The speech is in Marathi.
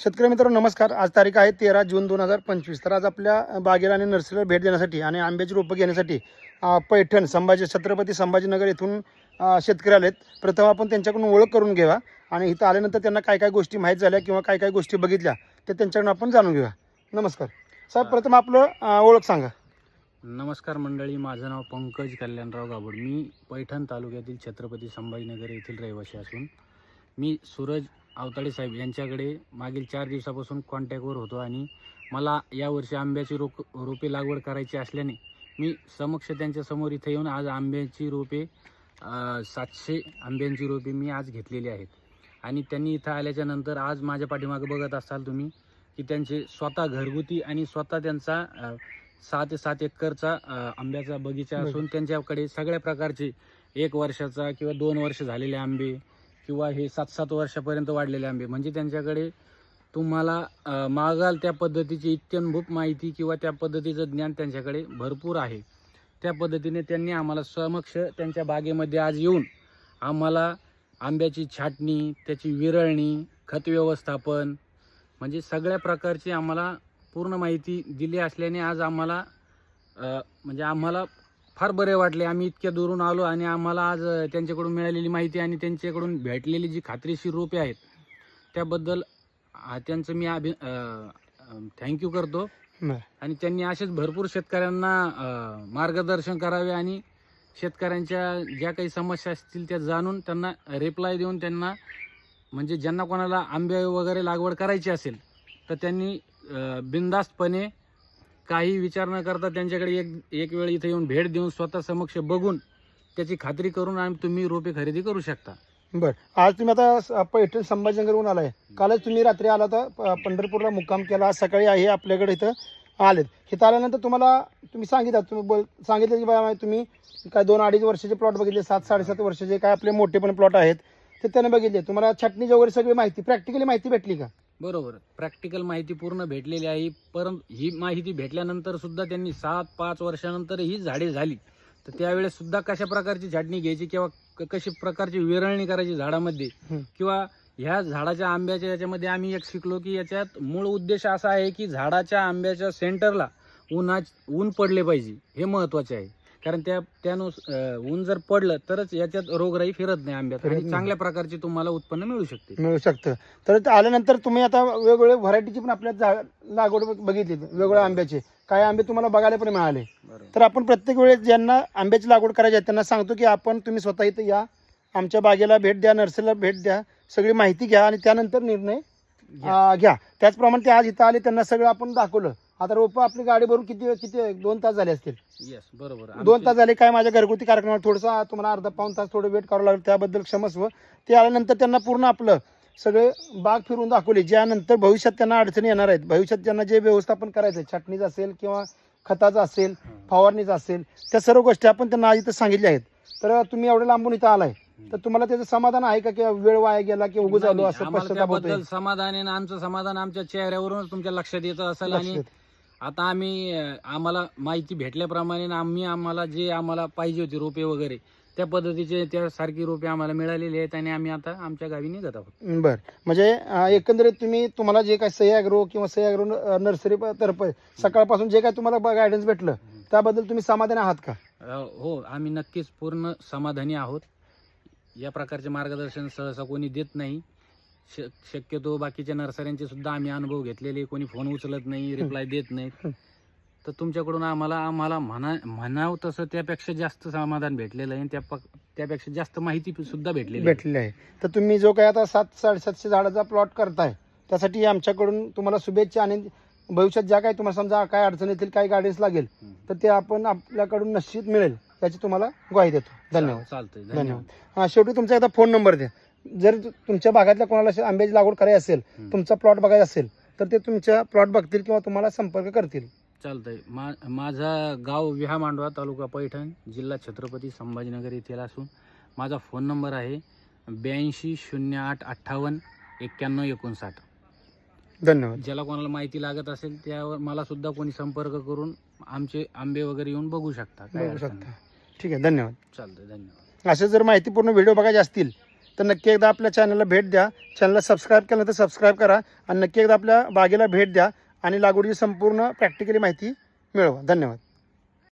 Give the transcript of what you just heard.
शेतकरी मित्रांनो नमस्कार. आज तारीख आहे तेरा जून दोन हजार पंचवीस. तर आज आपल्या बागेला आणि नर्सरीला भेट देण्यासाठी आणि आंब्याची रोपं घेण्यासाठी पैठण संभाजी छत्रपती संभाजीनगर येथून अ, शेतकरी आलेत. प्रथम आपण त्यांच्याकडून ओळख करून घ्यावा आणि इथं आल्यानंतर त्यांना काय काय गोष्टी माहीत झाल्या किंवा काय काय गोष्टी बघितल्या ते त्यांच्याकडून आपण जाणून घेऊया. नमस्कार. साहेब प्रथम आपलं ओळख सांगा. नमस्कार मंडळी माझं नाव पंकज कल्याणराव गाभोड मी पैठण तालुक्यातील छत्रपती संभाजीनगर येथील रहिवासी असून मी सूरज आवताडे साहेब यांच्याकडे मागील चार दिवसापासून कॉन्टॅक्टवर होतो आणि मला यावर्षी आंब्याची रोप रोपे लागवड करायची असल्याने मी समक्ष त्यांच्यासमोर इथे येऊन आज आंब्याची रोपे सातशे आंब्यांची रोपे मी आज घेतलेली आहेत आणि त्यांनी इथं आल्याच्यानंतर आज माझ्या पाठीमागे बघत असाल तुम्ही की त्यांचे स्वतः घरगुती आणि स्वतः त्यांचा सहा ते सात एकरचा आंब्याचा बगीचा. असून त्यांच्याकडे सगळ्या प्रकारचे एक वर्षाचा किंवा दोन वर्ष झालेले आंबे किंवा हे सात सात वर्षापर्यंत वाढलेले आंबे. म्हणजे त्यांच्याकडे तुम्हाला मागाल त्या पद्धतीची इत्यंभूत माहिती किंवा त्या पद्धतीचं ज्ञान त्यांच्याकडे भरपूर आहे. त्या पद्धतीने त्यांनी आम्हाला समक्ष त्यांच्या बागेमध्ये आज येऊन आम्हाला आंब्याची छाटणी त्याची विरळणी खत व्यवस्थापन म्हणजे सगळ्या प्रकारची आम्हाला पूर्ण माहिती दिली असल्याने आज आम्हाला म्हणजे आम्हाला फार बरे वाटले आम्ही इतक्या दूरून आलो आणि आम्हाला आज त्यांच्याकडून मिळालेली माहिती आणि त्यांच्याकडून भेटलेली जी खात्रीशीर रोपे आहेत त्याबद्दल त्यांचं मी अभि थँक्यू करतो. आणि त्यांनी असेच भरपूर शेतकऱ्यांना मार्गदर्शन करावे आणि शेतकऱ्यांच्या ज्या काही समस्या असतील त्या जाणून त्यांना रिप्लाय देऊन त्यांना म्हणजे ज्यांना कोणाला आंबे वगैरे लागवड करायची असेल तर त्यांनी बिनधास्तपणे काही विचार न करता त्यांच्याकडे एक एक वेळ इथे येऊन भेट देऊन स्वतः समक्ष बघून त्याची खात्री करून आणि तुम्ही रोपे खरेदी करू शकता. बरं. आज तुम्ही आता पैठण संभाजीनगरहून आलाय. कालच तुम्ही रात्री आला तर पंढरपूरला मुक्काम केला. आज सकाळी आहे आपल्याकडे इथं आलेत. इथं आल्यानंतर तुम्हाला तुम्ही सांगितलं तुम्ही बोल सांगितलं की बाबा तुम्ही काय दोन अडीच वर्षाचे प्लॉट बघितले सात साडेसात वर्षाचे काय आपले मोठे पण प्लॉट आहेत ते त्याने बघितले. तुम्हाला छटणीची वगैरे सगळी माहिती प्रॅक्टिकली माहिती भेटली का? बरोबर. प्रॅक्टिकल माहिती पूर्ण भेटलेली आहे. परंतु ही माहिती भेटल्यानंतर सुद्धा त्यांनी सात पाच वर्षानंतर ही झाडे झाली. तर त्यावेळेस सुद्धा कशा प्रकारची झाडणी घ्यायची किंवा कशी प्रकारची विरळणी करायची झाडामध्ये. किंवा ह्या झाडाच्या आंब्याच्या याच्यामध्ये आम्ही एक शिकलो की याच्यात मूळ उद्देश असा आहे की झाडाच्या आंब्याच्या सेंटरला उन्हा ऊन पडले पाहिजे. हे महत्त्वाचे आहे. कारण त्या त्यानुस ऊन जर पडलं तरच याच्यात रोगराई फिरत नाही आंब्यात. आणि. चांगल्या प्रकारचे तुम्हाला उत्पन्न मिळू शकते. मिळू शकतं. तर ते आल्यानंतर तुम्ही आता वेगवेगळे व्हरायटीची पण आपल्या लागवड बघितली. वेगवेगळ्या आंब्याचे. काय आंबे तुम्हाला बघायला पण मिळाले. तर आपण प्रत्येक वेळेस ज्यांना आंब्याची लागवड करायची आहे त्यांना सांगतो की आपण तुम्ही स्वतः इथं या. आमच्या बागेला भेट द्या नर्सरीला भेट द्या. सगळी माहिती घ्या आणि त्यानंतर निर्णय घ्या. त्याचप्रमाणे ते आज इथं आले त्यांना सगळं आपण दाखवलं. आता रोपं आपली गाडी भरून किती किती दोन तास झाले असतील. येस बरोबर. दोन तास झाले काय माझ्या घरगुती कार्यक्रमात थोडंसं तुम्हाला अर्धा पाऊन तास थोडं वेट करावं लागलं त्याबद्दल क्षमस्व. ते आल्यानंतर त्यांना पूर्ण आपलं सगळे बाग फिरून दाखवले ज्यानंतर भविष्यात त्यांना अडचणी येणार आहेत. भविष्यात त्यांना जे व्यवस्थापन करायचं आहे छटणीचं असेल किंवा खताचं असेल. फवारणीचं असेल त्या सर्व गोष्टी आपण त्यांना आज इथं सांगितल्या आहेत. तर तुम्ही एवढं लांबून इथं आलाय. तर तुम्हाला त्याचं समाधान आहे का? किंवा वेळ वाया गेला की नाही, झालो असं समाधान आहे आमचं समाधान आमच्या चेहऱ्यावरूनच तुमच्या लक्षात येतं असेल आणि. आता आम्ही आम्हाला माहिती भेटल्याप्रमाणे आम्ही आम्हाला जे आम्हाला पाहिजे होती रोपे वगैरे त्या पद्धतीचे त्यासारखी रोपे आम्हाला मिळालेली आहेत आणि आम्ही आता आमच्या गावी निघत आहोत. बर. म्हणजे एकंदरीत तुम्ही तुम्हाला जे काय सह्या अॅग्रो किंवा सह्या अॅग्रो नर्सरी तर्फे सकाळपासून जे काय तुम्हाला गायडन्स भेटलं त्याबद्दल तुम्ही समाधानी आहात का? हो आम्ही नक्कीच पूर्ण समाधानी आहोत. या प्रकारचे मार्गदर्शन सहसा कोणी देत नाही. श- शक्यतो बाकीच्या नर्सऱ्यांचे सुद्धा आम्ही अनुभव घेतलेले. कोणी फोन उचलत नाही रिप्लाय देत नाहीत. तर तुमच्याकडून आम्हाला आम्हाला म्हणा म्हणावं तसं त्यापेक्षा जास्त समाधान भेटलेलं आहे. त्या प- त्यापेक्षा जास्त माहिती सुद्धा भेटलेली आहे. भेटलेली आहे. तर तुम्ही जो काय आता सात साडेसातशे झाडाचा प्लॉट करताय त्यासाठी आमच्याकडून तुम्हाला शुभेच्छा आणि भविष्यात ज्या काही तुम्हाला समजा काय अडचण येतील काय गायडन्स लागेल हं. तर ते आपण आपल्याकडून निश्चित मिळेल. याची तुम्हाला ग्वाही देतो. धन्यवाद. चालतंय. धन्यवाद. धन्यवाद. हा शेवटी तुमचा एकदा फोन नंबर द्या. जर तुमच्या भागातल्या कोणाला आंब्याची लागवड करायची असेल. तुमचा प्लॉट बघायचा असेल तर ते तुमच्या प्लॉट बघतील किंवा तुम्हाला संपर्क करतील. चालतंय. मा माझा गाव विहा मांडवा तालुका पैठण जिल्हा छत्रपती संभाजीनगर येथील असून माझा फोन नंबर आहे ब्याऐंशी शून्य आठ अठ्ठावन्न एक्क्याण्णव एकोणसाठ. धन्यवाद. ज्याला कोणाला माहिती लागत असेल त्यावर मला सुद्धा कोणी संपर्क करून आमचे आंबे वगैरे येऊन बघू शकता. काय बघू अडचण शकता. नाही. ठीक आहे धन्यवाद. चालतंय धन्यवाद. असे जर माहितीपूर्ण व्हिडिओ बघायचे असतील तर नक्की एकदा आपल्या चॅनलला भेट द्या. चॅनलला सबस्क्राईब केलं तर सबस्क्राईब करा आणि नक्की एकदा आपल्या बागेला भेट द्या आणि लागवडीची संपूर्ण प्रॅक्टिकली माहिती मिळवा. धन्यवाद.